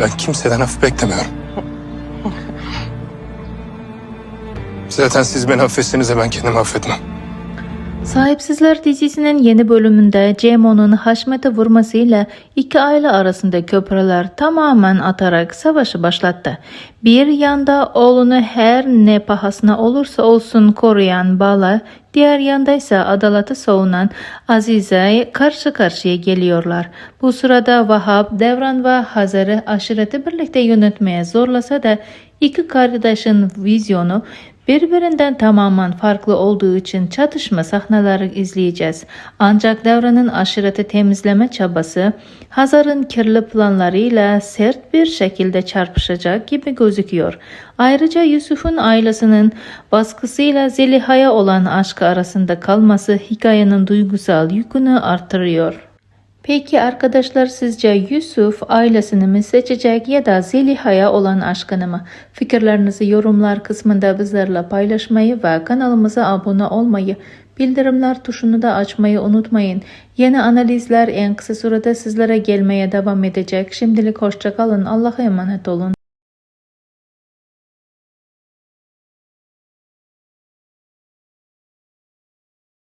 Ben kimseden af beklemiyorum. Zaten siz beni affetseniz de ben kendimi affetmem. Sahipsizler dizisinin yeni bölümünde Cemo'nun Haşmet'e vurmasıyla iki aile arasında köprüler tamamen atarak savaşı başlattı. Bir yanda oğlunu her ne pahasına olursa olsun koruyan Bala, diğer yanda ise adalatı savunan Azize karşı karşıya geliyorlar. Bu sırada Vahap, Devran ve Hazar'ı aşireti birlikte yönetmeye zorlasa da iki kardeşin vizyonu Birbirinden tamamen farklı olduğu için çatışma sahneleri izleyeceğiz. Ancak Devran'ın aşireti temizleme çabası Hazar'ın kirli planlarıyla sert bir şekilde çarpışacak gibi gözüküyor. Ayrıca Yusuf'un ailesinin baskısıyla Zeliha'ya olan aşkı arasında kalması hikayenin duygusal yükünü artırıyor. Peki arkadaşlar sizce Yusuf ailesini mi seçecek ya da Zeliha'ya olan aşkını mı? Fikirlerinizi yorumlar kısmında bizlerle paylaşmayı ve kanalımıza abone olmayı, bildirimler tuşunu da açmayı unutmayın. Yeni analizler en kısa sürede sizlere gelmeye devam edecek. Şimdilik hoşçakalın. Allah'a emanet olun.